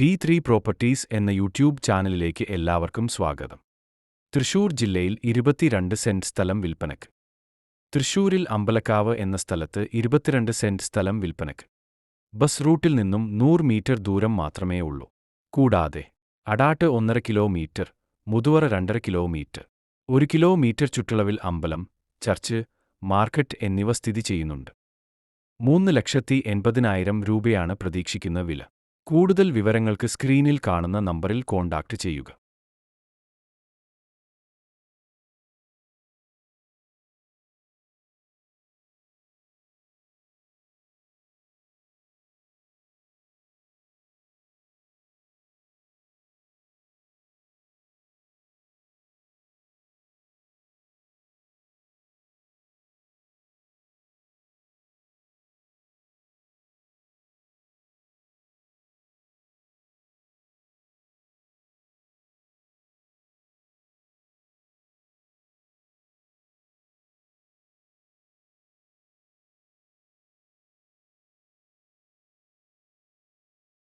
D three properties എന്ന YouTube ചാനലിലേക്ക് എല്ലാവർക്കും സ്വാഗതം. തൃശൂർ ജില്ലയിൽ ഇരുപത്തിരണ്ട് സെന്റ് സ്ഥലം വിൽപ്പനക്ക്. തൃശൂരിൽ അമ്പലക്കാവ് എന്ന സ്ഥലത്ത് ഇരുപത്തിരണ്ട് സെന്റ് സ്ഥലം വിൽപ്പനക്ക്. ബസ് റൂട്ടിൽ നിന്നും നൂറ് മീറ്റർ ദൂരം മാത്രമേ ഉള്ളൂ. കൂടാതെ അടാട്ട് ഒന്നര കിലോമീറ്റർ മുതുവറ രണ്ടര കിലോമീറ്റർ ഒരു കിലോമീറ്റർ ചുറ്റളവിൽ അമ്പലം ചർച്ച് മാർക്കറ്റ് എന്നിവ സ്ഥിതി ചെയ്യുന്നുണ്ട്. മൂന്ന് ലക്ഷത്തി എൺപതിനായിരം രൂപയാണ് പ്രതീക്ഷിക്കുന്ന വില. കൂടുതൽ വിവരങ്ങൾക്ക് സ്ക്രീനിൽ കാണുന്ന നമ്പറിൽ കോൺടാക്റ്റ് ചെയ്യുക.